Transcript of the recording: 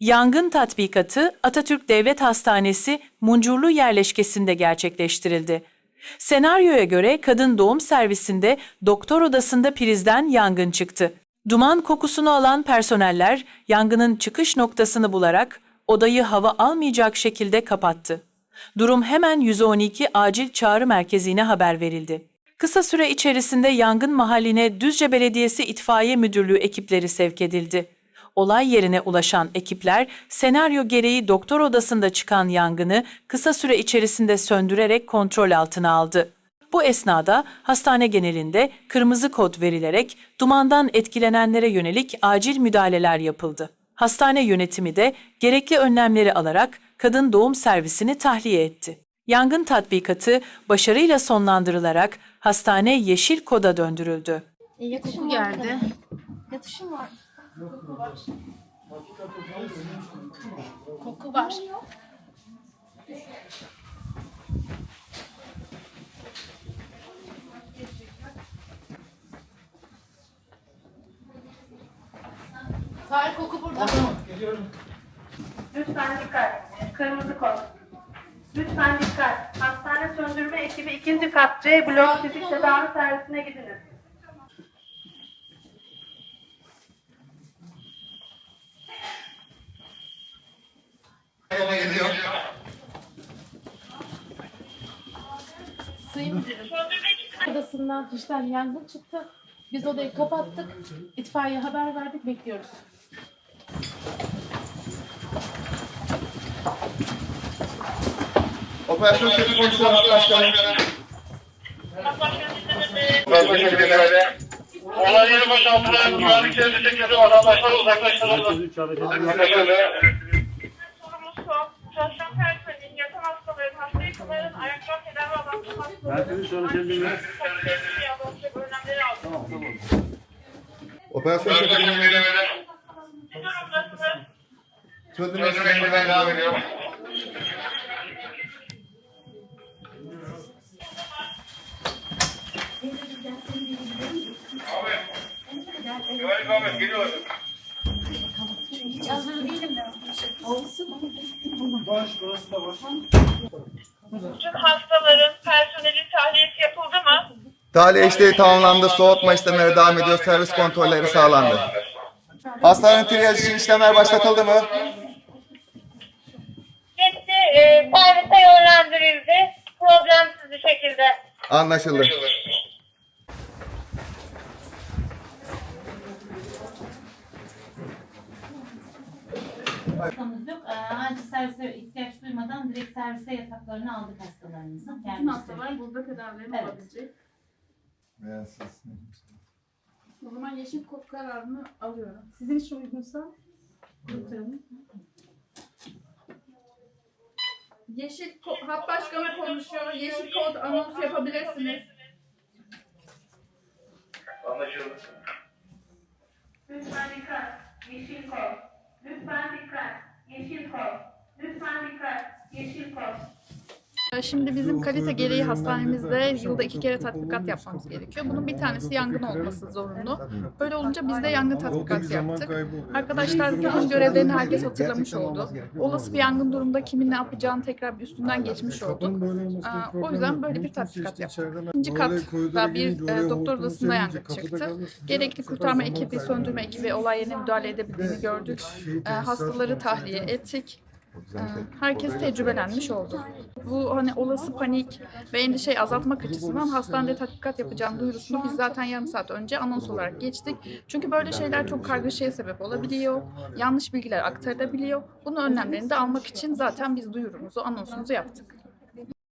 Yangın tatbikatı Atatürk Devlet Hastanesi Muncurlu yerleşkesinde gerçekleştirildi. Senaryoya göre kadın doğum servisinde doktor odasında prizden yangın çıktı. Duman kokusunu alan personeller yangının çıkış noktasını bularak odayı hava almayacak şekilde kapattı. Durum hemen 112 acil çağrı merkezine haber verildi. Kısa süre içerisinde yangın mahalline Düzce Belediyesi İtfaiye Müdürlüğü ekipleri sevk edildi. Olay yerine ulaşan ekipler senaryo gereği doktor odasında çıkan yangını kısa süre içerisinde söndürerek kontrol altına aldı. Bu esnada hastane genelinde kırmızı kod verilerek dumandan etkilenenlere yönelik acil müdahaleler yapıldı. Hastane yönetimi de gerekli önlemleri alarak kadın doğum servisini tahliye etti. Yangın tatbikatı başarıyla sonlandırılarak hastane yeşil koda döndürüldü. Koku geldi. Yatışım var. Koku var. Tahir koku burada. Lütfen dikkat. Kırmızı kod. Lütfen dikkat. Hastane söndürme ekibi ikinci kat C blok fizik tedavi servisine gidiniz. Sayın odasından işten yangın çıktı. Biz odayı kapattık. İtfaiye haber verdik. Bekliyoruz. Operasyon Şefi Komiser Başkanım. Olay yeri boşaltılan güvenlik şeridi çekildi. Vatandaşlar uzaklaştırıldı. Hastaların. Herkesin şu an kendini- önlemleri aldı. Operasyon Şefi Ne durumdasınız? Söndürme işlemlerine devam ediyor. Güvenlik Ahmet geliyor. Tüm hastaların, personelin tahliyesi yapıldı mı? Tahliye işleri tamamlandı. Soğutma işlemleri devam ediyor. Servis kontrolleri sağlandı. Hastanenin triyaj için işlemler başlatıldı mı? Gitti, e, servise yönlendirildi. Problemsiz bir şekilde. Anlaşıldı. Hastamız yok. Ee, Acil servise ihtiyaç duymadan direkt servise yataklarını aldık hastalarımızın. Tüm hastalar burada tedavilerini Evet. alabilecek. O zaman yeşil kod kararını alıyorum. Sizin için uygunsa götürelim. Yeşil kod, HAP Başkanı konuşuyor. Yeşil kod anons yapabilirsiniz. Anlaşıldı. Lütfen dikkat. Yeşil kod. Lütfen dikkat. Yeşil kod. Lütfen dikkat. Yeşil kod. Şimdi bizim kalite gereği hastanemizde yılda iki kere tatbikat yapmamız gerekiyor. Bunun bir tanesi yangın olması zorunlu. Böyle olunca biz de yangın tatbikatı yaptık. Arkadaşlar zaten görevlerini herkes hatırlamış oldu. Olası bir yangın durumunda kimin ne yapacağını tekrar bir üstünden geçmiş olduk. O yüzden böyle bir tatbikat yaptık. İkinci katta bir e, doktor odasında yangın çıktı. Gerekli kurtarma ekibi, söndürme ekibi olay yerine müdahale edebildiğini gördük. E, hastaları tahliye ettik. Ee, Herkes tecrübelenmiş oldu. Bu hani olası panik ve endişeyi azaltmak açısından hastanede tatbikat yapacağım duyurusunu biz zaten yarım saat önce anons olarak geçtik. Çünkü böyle şeyler çok kargaşaya sebep olabiliyor. Yanlış bilgiler aktarılabiliyor. Bunun önlemlerini de almak için zaten biz duyurumuzu, anonsumuzu yaptık.